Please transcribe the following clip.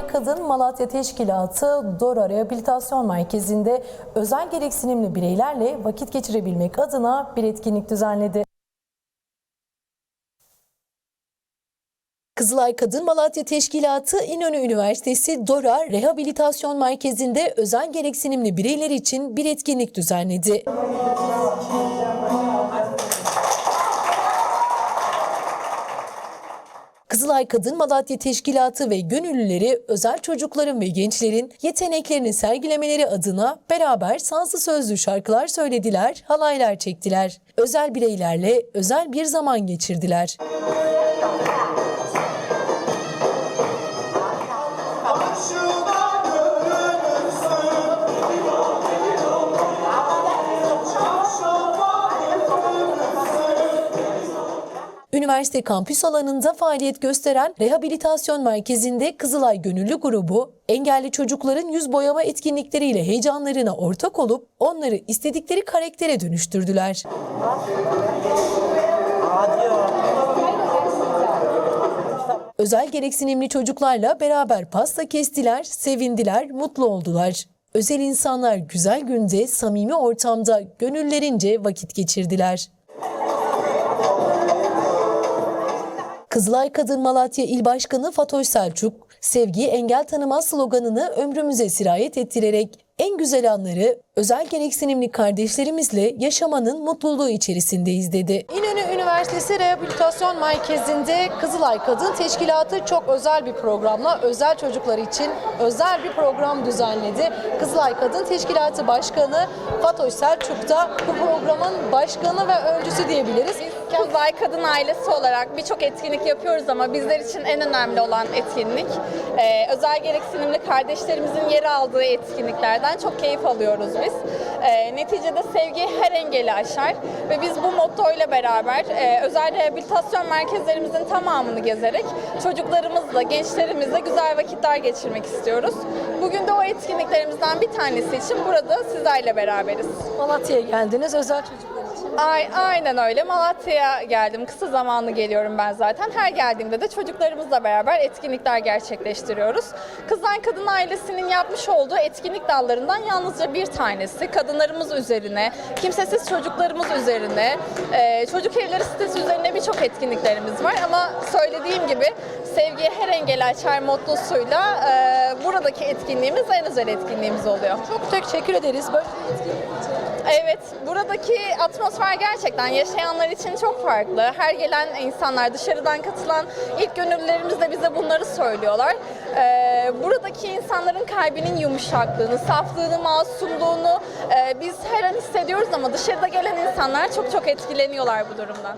Kızılay Kadın Malatya Teşkilatı Dora Rehabilitasyon Merkezi'nde özel gereksinimli bireylerle vakit geçirebilmek adına bir etkinlik düzenledi. Kızılay Kadın Malatya Teşkilatı İnönü Üniversitesi Dora Rehabilitasyon Merkezi'nde özel gereksinimli bireyler için bir etkinlik düzenledi. Kızılay Kadın Malatya Teşkilatı ve gönüllüleri özel çocukların ve gençlerin yeteneklerini sergilemeleri adına beraber sazlı sözlü şarkılar söylediler, halaylar çektiler. Özel bireylerle özel bir zaman geçirdiler. Üniversite kampüs alanında faaliyet gösteren rehabilitasyon merkezinde Kızılay Gönüllü Grubu, engelli çocukların yüz boyama etkinlikleriyle heyecanlarına ortak olup onları istedikleri karaktere dönüştürdüler. Özel gereksinimli çocuklarla beraber pasta kestiler, sevindiler, mutlu oldular. Özel insanlar güzel günde, samimi ortamda gönüllerince vakit geçirdiler. Kızılay Kadın Malatya İl Başkanı Fatoş Selçuk, sevgi engel tanımaz sloganını ömrümüze sirayet ettirerek en güzel anları özel gereksinimli kardeşlerimizle yaşamanın mutluluğu içerisindeyiz dedi. İnönü Üniversitesi Rehabilitasyon Merkezi'nde Kızılay Kadın Teşkilatı çok özel bir programla özel çocuklar için özel bir program düzenledi. Kızılay Kadın Teşkilatı Başkanı Fatoş Selçuk da bu programın başkanı ve öncüsü diyebiliriz. Kızılay Kadın Ailesi olarak birçok etkinlik yapıyoruz ama bizler için en önemli olan etkinlik e, özel gereksinimli kardeşlerimizin yer aldığı etkinliklerden çok keyif alıyoruz biz. E, neticede sevgi her engeli aşar ve biz bu motto ile beraber e, özel rehabilitasyon merkezlerimizin tamamını gezerek çocuklarımızla, gençlerimizle güzel vakitler geçirmek istiyoruz. Bugün de o etkinliklerimizden bir tanesi için burada sizlerle beraberiz. Malatya'ya geldiniz özel çocuklar için. Ay- Aynen öyle. Malatya'ya geldim. Kısa zamanlı geliyorum ben zaten. Her geldiğimde de çocuklarımızla beraber etkinlikler gerçekleştiriyoruz. Kızlar Kadın Ailesi'nin yapmış olduğu etkinlik dallarından yalnızca bir tanesi. Kadınlarımız üzerine, kimsesiz çocuklarımız üzerine, e, çocuk evleri sitesi üzerine birçok etkinliklerimiz var. Ama söylediğim gibi sevgiye her engel açar mottosuyla e, buradaki etkinliğimiz en özel etkinliğimiz oluyor. Çok teşekkür ederiz. Böyle bir etkinlik için. Evet, buradaki atmosfer gerçekten yaşayanlar için çok farklı. Her gelen insanlar, dışarıdan katılan ilk gönüllülerimiz de bize bunları söylüyorlar. Ee, buradaki insanların kalbinin yumuşaklığını, saflığını, masumluğunu e, biz her an hissediyoruz ama dışarıda gelen insanlar çok çok etkileniyorlar bu durumdan.